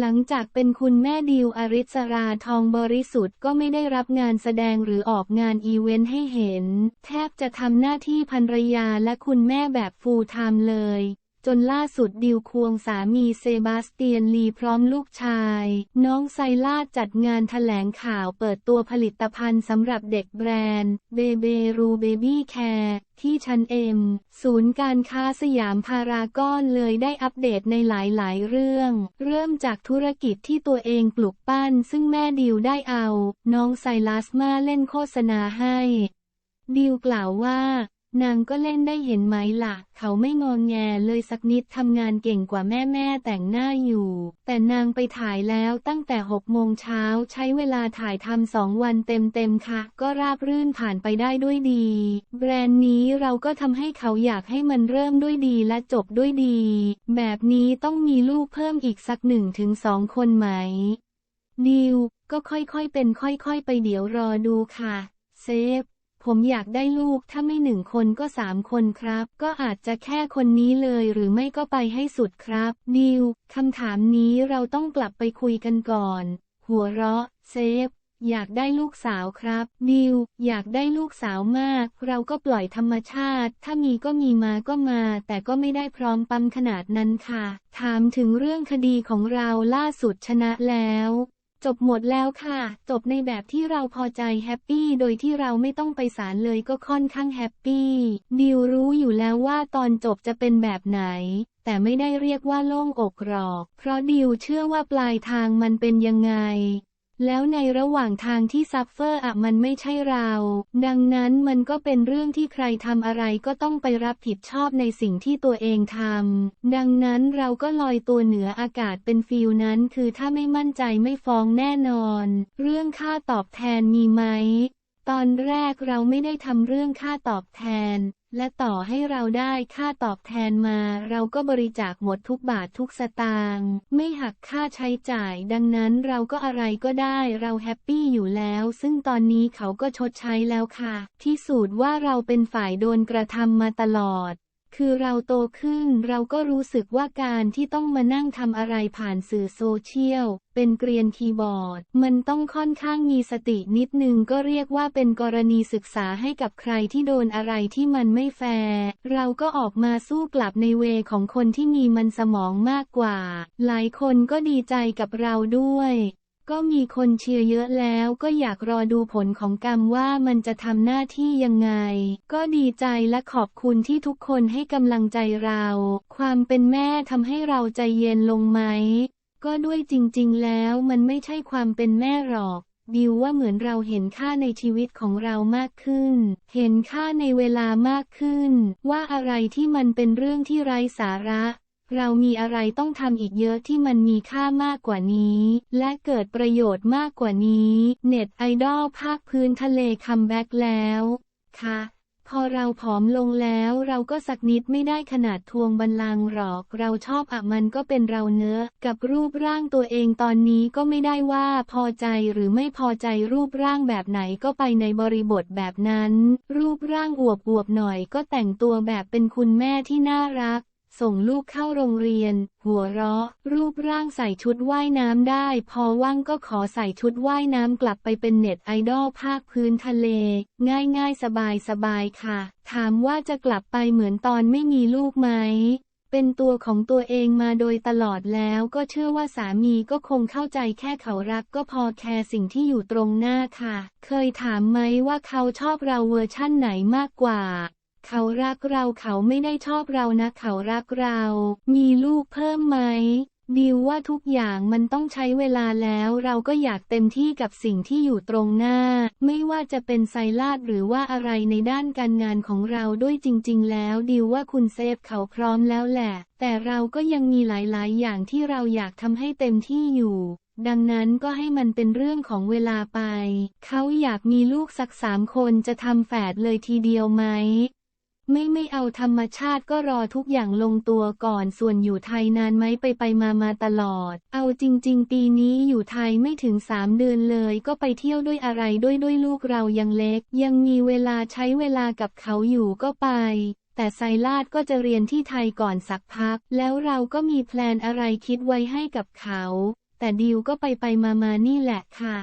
หลังจากเป็นคุณแม่ดิวอริสราทองบริสุทธิ์ก็ไม่ได้รับงานแสดงหรือออกงานอีเวนต์ให้เห็น แทบจะทำหน้าที่ภรรยาและคุณแม่แบบฟูลไทม์เลย จนล่าสุดดิวควงสามีเซบาสเตียนลีพร้อมลูกชาย น้องไซลาจัดงานแถลงข่าวเปิดตัวผลิตภัณฑ์สำหรับเด็กแบรนด์เบเบรูเบบี้แคร์ที่ชั้นเอ็มศูนย์การค้าสยามพารากอนเลยได้อัปเดตในหลายๆ เรื่อง เริ่มจากธุรกิจที่ตัวเองปลุกปั้น ซึ่งแม่ดิวได้เอา น้องไซลัสมาเล่นโฆษณาให้ดิวกล่าวว่า นางก็เล่นได้เห็นไหมล่ะ เขาไม่งองแงเลยสักนิดทำงานเก่งกว่าแม่แม่แต่งหน้าอยู่ แต่นางไปถ่ายแล้วตั้งแต่6โมงเช้าใช้เวลาถ่ายทำสองวันเต็มๆค่ะ ก็ราบรื่นผ่านไปได้ด้วยดี แบรนด์นี้เราก็ทำให้เขาอยากให้มันเริ่มด้วยดีและจบด้วยดี แบบนี้ต้องมีลูกเพิ่มอีกสักหนึ่งถึงสองคนไหม ดิว ก็ค่อยๆเป็นค่อยๆไปเดี๋ยวรอดูค่ะ เซฟ ผมอยากได้ลูกถ้าไม่หนึ่งคนก็สามคนครับ ก็อาจจะแค่คนนี้เลยหรือไม่ก็ไปให้สุดครับดิวคำถามนี้เราต้องกลับไปคุยกันก่อน หัวเราะ เซฟ อยากได้ลูกสาวครับดิว อยากได้ลูกสาวมาก เราก็ปล่อยธรรมชาติ ถ้ามีก็มีมาก็มา แต่ก็ไม่ได้พร้อมปั๊มขนาดนั้นค่ะ ถามถึงเรื่องคดีของเราล่าสุดชนะแล้ว จบหมดแล้วค่ะ จบในแบบที่เราพอใจแฮปปี้โดยที่เราไม่ต้องไปศาลเลยก็ค่อนข้างแฮปปี้ ดิวรู้อยู่แล้วว่าตอนจบจะเป็นแบบไหน แต่ไม่ได้เรียกว่าโล่งอกหรอก เพราะดิวเชื่อว่าปลายทางมันเป็นยังไง แล้วในระหว่างทางที่ซัฟเฟอร์อะมันไม่ใช่เรา ดังนั้นมันก็เป็นเรื่องที่ใครทำอะไรก็ต้องไปรับผิดชอบในสิ่งที่ตัวเองทำดังนั้นเราก็ลอยตัวเหนืออากาศเป็นฟิลนั้น คือถ้าไม่มั่นใจไม่ฟ้องแน่นอน เรื่องค่าตอบแทนมีไหม ตอนแรกเราไม่ได้ทำเรื่องค่าตอบแทน และต่อให้เราได้ค่าตอบแทนมา เราก็บริจาคหมดทุกบาททุกสตางค์ไม่หักค่าใช้จ่าย ดังนั้นเราก็อะไรก็ได้เราแฮปปี้อยู่แล้ว ซึ่งตอนนี้เขาก็ชดใช้แล้วค่ะ ที่สูจน์ว่าเราเป็นฝ่ายโดนกระทำมาตลอด คือเราโตขึ้นเราก็รู้สึกว่าการที่ต้องมานั่งทำอะไรผ่านสื่อโซเชียล เป็นเกรียนคีย์บอร์ด มันต้องค่อนข้างมีสตินิดนึงก็เรียกว่าเป็นกรณีศึกษาให้กับใครที่โดนอะไรที่มันไม่แฟร์เราก็ออกมาสู้กลับในเวของคนที่มีมันสมองมากกว่า หลายคนก็ดีใจกับเราด้วย ก็มีคนเชียร์เยอะแล้วก็อยากรอดูผลของกรรมว่ามันจะทำหน้าที่ยังไง ก็ดีใจและขอบคุณที่ทุกคนให้กำลังใจเรา ความเป็นแม่ทำให้เราใจเย็นลงไหม ก็ด้วยจริงๆแล้วมันไม่ใช่ความเป็นแม่หรอกดิวว่าเหมือนเราเห็นค่าในชีวิตของเรามากขึ้น เห็นค่าในเวลามากขึ้น ว่าอะไรที่มันเป็นเรื่องที่ไร้สาระ เรามีอะไรต้องทำอีกเยอะที่มันมีค่ามากกว่านี้ และเกิดประโยชน์มากกว่านี้ เน็ตไอดอลภาคพื้นทะเลคัมแบ็กแล้ว ค่ะ พอเราผอมลงแล้วเราก็สักนิดไม่ได้ขนาดทวงบัลลังหรอก เราชอบอะมันก็เป็นเราเนื้อ กับรูปร่างตัวเองตอนนี้ก็ไม่ได้ว่าพอใจหรือไม่พอใจรูปร่างแบบไหนก็ไปในบริบทแบบนั้น รูปร่างอวบอวบหน่อยก็แต่งตัวแบบเป็นคุณแม่ที่น่ารัก ส่งลูกเข้าโรงเรียน หัวเราะ รูปร่างใส่ชุดว่ายน้ำได้ พอว่างก็ขอใส่ชุดว่ายน้ำกลับไปเป็นเน็ตไอดอลภาคพื้นทะเล ง่ายๆ สบายๆ ค่ะ ถามว่าจะกลับไปเหมือนตอนไม่มีลูกไหม เป็นตัวของตัวเองมาโดยตลอดแล้วก็เชื่อว่าสามีก็คงเข้าใจแค่เขารักก็พอแคร์สิ่งที่อยู่ตรงหน้าค่ะ เคยถามไหมว่าเขาชอบเราเวอร์ชั่นไหนมากกว่า เขารักเราเขาไม่ได้ชอบเรานะเขารักเรา มีลูกเพิ่มไหมดิวว่าทุกอย่างมันต้องใช้เวลาแล้วเราก็อยากเต็มที่กับสิ่งที่อยู่ตรงหน้า ไม่ว่าจะเป็นไซลาดหรือว่าอะไรในด้านการงานของเราด้วยจริง ๆ แล้วดิวว่าคุณเซฟเขาพร้อมแล้วแหละ แต่เราก็ยังมีหลาย ๆ อย่างที่เราอยากทำให้เต็มที่อยู่ ดังนั้นก็ให้มันเป็นเรื่องของเวลาไป เขาอยากมีลูกสักสามคนจะทำแฝดเลยทีเดียวไหม ไม่ไม่เอาธรรมชาติก็รอทุกอย่างลงตัวก่อนส่วนอยู่ไทยนานไหมไปไปมามาตลอด เอาจริง ๆ ปีนี้อยู่ไทยไม่ถึงสามเดือนเลย ก็ไปเที่ยวด้วยอะไรด้วยด้วยลูกเรายังเล็ก ยังมีเวลาใช้เวลากับเขาอยู่ก็ไป แต่ไซลาดก็จะเรียนที่ไทยก่อนสักพัก แล้วเราก็มีแพลนอะไรคิดไว้ให้กับเขา แต่ดิวก็ไปไปมามานี่แหละค่ะ